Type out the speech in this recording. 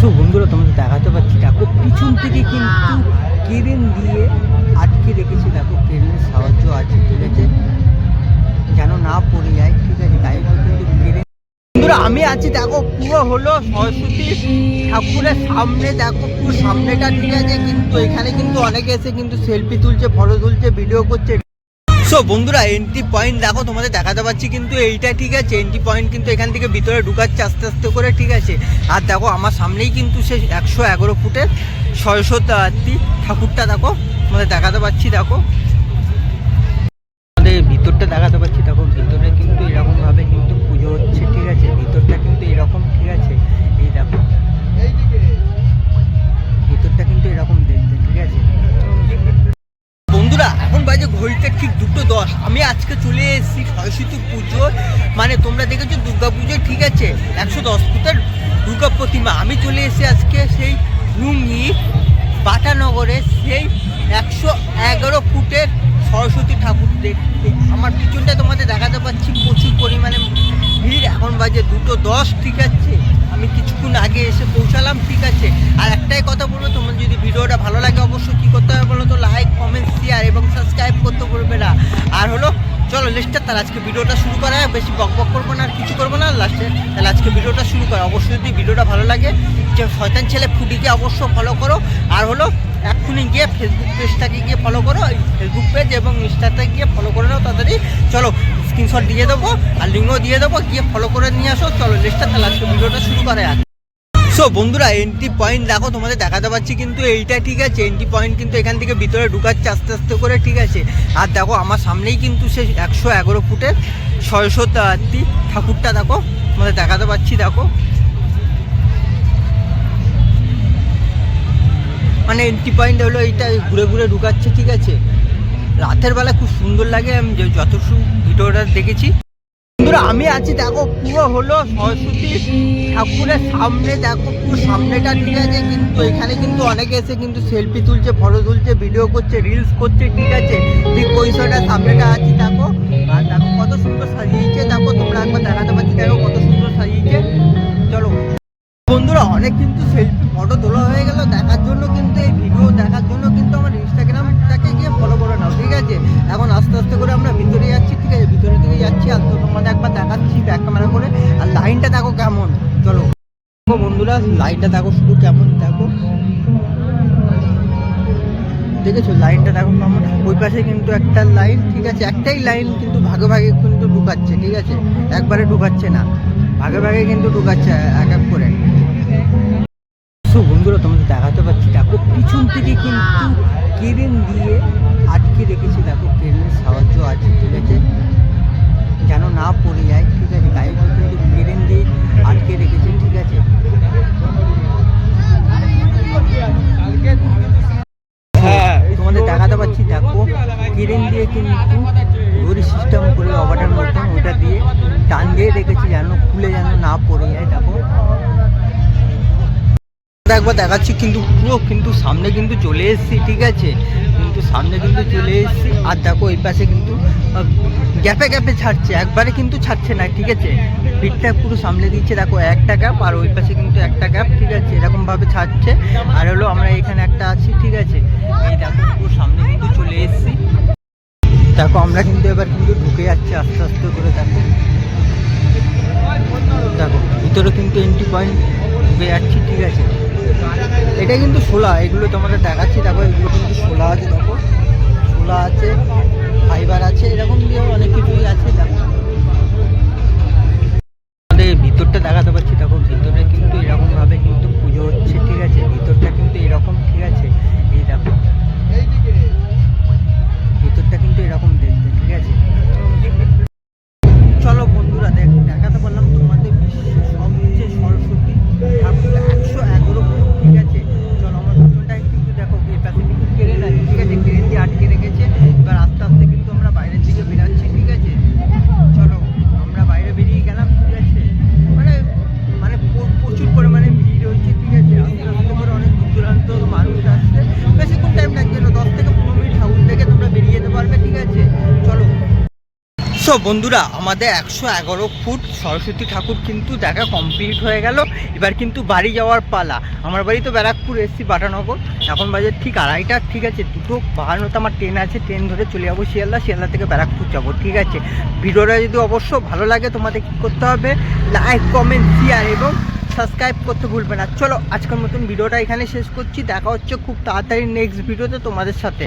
So বন্ধুরা, তোমাদের দেখাতে পাচ্ছি, দেখো পিছন থেকে কিন্তু কেরেন দিয়ে আটকে রেখেছি, দেখো কেরেনের সাহায্য আছে, ঠিক আছে? যেন না পড়ে যায়, ঠিক আছে? তাই কিন্তু কেরেন আমি আছি, দেখো, পুরো হলো সরস্বতী ঠাকুরের সামনে, দেখো, পুরো সামনেটা, ঠিক আছে? কিন্তু এখানে কিন্তু অনেকে এসে কিন্তু সেলফি তুলছে ফটো তুলছে ভিডিও করছে। সো বন্ধুরা এন্ট্রি পয়েন্ট দেখো, তোমাদের দেখাতে পাচ্ছি কিন্তু এইটা ঠিক আছে। এন্ট্রি পয়েন্ট কিন্তু এখান থেকে ভিতরে ঢুকাচ্ছে আস্তে আস্তে করে, ঠিক আছে? আর দেখো, আমার সামনেই কিন্তু সে একশো এগারো ফুটের সরস্বতী ঠাকুরটা দেখো, তোমাদের দেখাতে পাচ্ছি, দেখো। আমাদের ভিতরটা দেখাতে পাচ্ছি, দেখো, ভিতরে ঘড়িতে ঠিক দুটো দশ। আমি আজকে চলে এসেছি সরস্বতী পুজো। মানে তোমরা দেখেছ দুর্গা পুজো, ঠিক আছে? একশো দশ ফুটের দুর্গা প্রতিমা। আমি চলে এসেছি আজকে সেই লুঙ্গি বাটানগরে, সেই একশো এগারো ফুটের সরস্বতী ঠাকুর দেখতে। আমার পিছনটা তোমাদের দেখাতে পাচ্ছি, প্রচুর পরিমাণে ভিড়। এখন বাজে দুটো দশ, ঠিক আছে? আমি কিছুক্ষণ আগে এসে পৌঁছালাম, ঠিক আছে? আর একটাই কথা বলব তোমার যদি ভিডিওটা ভালো লাগে, অবশ্যই কী করতে হবে বলো তো লাইক চলো লিস্টটা তাহলে আজকে ভিডিওটা শুরু করা। বেশি বক বক করব না, আর কিছু করব না লাস্টে তাহলে আজকে ভিডিওটা শুরু করা। অবশ্যই যদি ভিডিওটা ভালো লাগে, যে শয়তান ছেলে ফুডিকে অবশ্য ফলো করো। আর হলো, এক্ষুনি গিয়ে ফেসবুক পেজটাকে গিয়ে ফলো করো ফেসবুক পেজ এবং ইনস্টাতে গিয়ে ফলো করে নাও তাড়াতাড়ি। চলো স্ক্রিনশট দিয়ে দেবো, আর লিঙ্কও দিয়ে দেবো, গিয়ে ফলো করে নিয়ে আসো। চলো লিস্টটা তাহলে আজকে ভিডিওটা শুরু করে সো বন্ধুরা এন্ট্রি পয়েন্ট দেখো, তোমাদের দেখাতে পাচ্ছি কিন্তু এইটা ঠিক আছে। এন্ট্রি পয়েন্ট কিন্তু এখান থেকে ভিতরে ঢুকাচ্ছে আস্তে আস্তে করে, ঠিক আছে? আর দেখো, আমার সামনেই কিন্তু সে একশো এগারো ফুটের সরস্বতী ঠাকুরটা দেখো, তোমাদের দেখাতে পাচ্ছি, দেখো। মানে এন্ট্রি পয়েন্ট হলো এইটা, ঘুরে ঘুরে ঢুকাচ্ছে, ঠিক আছে? রাতের বেলা খুব সুন্দর লাগে, আমি যতটুকু ভিডিওটা দেখেছি। বন্ধুরা, আমি আছি, দেখো, পুরো হলো সরস্বতী ঠাকুরের সামনে, দেখো, পুরো সামনেটা ঠিক আছে, কিন্তু এখানে কিন্তু অনেকে এসে কিন্তু সেলফি তুলছে ফটো তুলছে ভিডিও করছে রিলস করছে, ঠিক আছে, ঠিক পরিসরটা সামনেটা আছি, দেখো, আর দেখো কত সুন্দর সাজিয়েছে, দেখো, তোমরা একবার দেখাতে পারছি দেখো কত সুন্দর সাজিয়েছে, চলো। বন্ধুরা, অনেক কিন্তু সেলফি ফটো তোলা হয়ে গেল, দেখার জন্য কিন্তু, এই ভিডিও দেখার জন্য কিন্তু আমার ইনস্টাগ্রামটাকে গিয়ে ফলো করে নাও, ঠিক আছে? এখন আস্তে আস্তে করে আমরা ভিতরে যাচ্ছি, ঠিক আছে ভিতরে দিকে যাচ্ছি, আর তো তোমাদের ব্যাক ক্যামেরা করে, আর লাইনটা দেখো কেমন। চলো। দেখো বন্ধুরা লাইনটা দেখো শুধু কেমন, দেখো। দেখেছ? লাইনটা দেখো কেমন। ওই পাশে কিন্তু একটা লাইন ঠিক আছে? একটাই লাইন কিন্তু ভাগে ভাগে কিন্তু ঢুকাচ্ছে, ঠিক আছে? একবারে ঢুকাচ্ছে না। ভাগে ভাগে কিন্তু ঢুকাচ্ছে এক এক করে। বন্ধুরা, তোমাদের দেখাতে পাচ্ছি, দেখো, পিছন থেকে কিন্তু কেরেন দিয়ে আটকে রেখেছি, দেখো কেরেনের সাহায্য আছে, ঠিক আছে? যেন না কিন্তু দড়ি সিস্টেম করে অবাটার মতন ওটা দিয়ে টান দিয়ে রেখেছি যেন খুলে যেন না পড়ে যায় দেখো একবার দেখাচ্ছি, কিন্তু পুরো কিন্তু সামনে কিন্তু চলে এসেছি, ঠিক আছে? কিন্তু সামনে কিন্তু চলে এসেছি, আর দেখো এই পাশে কিন্তু গ্যাপে গ্যাপে ছাড়ছে, একবারে কিন্তু ছাড়ছে না, ঠিক আছে? পিঠটা পুরো সামনে দিচ্ছে, দেখো একটা গ্যাপ আর ওই পাশে কিন্তু একটা গ্যাপ ঠিক আছে? এরকমভাবে ছাড়ছে, আর হলো আমরা এখানে একটা আছি, ঠিক আছে? এই দেখো পুরো সামনে দেখো, আমরা কিন্তু এবার কিন্তু ঢুকে যাচ্ছি আস্তে আস্তে করে, দেখো। দেখো, ভিতরে কিন্তু এন্ট্রি পয়েন্ট ঢুকে যাচ্ছি, ঠিক আছে। এটা কিন্তু সোলা, এগুলো তোমাদের দেখাচ্ছি, দেখো, এগুলো কিন্তু সোলা আছে, দেখো। সোলা আছে ফাইবার আছে, এরকম দিয়ে অনেক কিছুই আছে, দেখো। সো বন্ধুরা, আমাদের একশো এগারো ফুট সরস্বতী ঠাকুর কিন্তু দেখা কমপ্লিট হয়ে গেল। এবার কিন্তু বাড়ি যাওয়ার পালা। আমার বাড়ি তো ব্যারাকপুর এসছি বাটানগর। এখন বাজে ঠিক আড়াইটা, ঠিক আছে, দুটো বাহান্নতে আমার ট্রেন আছে ট্রেন ধরে চলে যাব শিয়ালদা। শিয়ালদা থেকে ব্যারাকপুর যাব, ঠিক আছে? ভিডিওটা যদি অবশ্য ভালো লাগে, তোমাদের কী করতে হবে? লাইক কমেন্ট শেয়ার এবং সাবস্ক্রাইব করতে ভুলবে না। চলো, আজকের মতন ভিডিওটা এখানে শেষ করছি। দেখা হচ্ছে খুব তাড়াতাড়ি নেক্সট ভিডিওতে তোমাদের সাথে।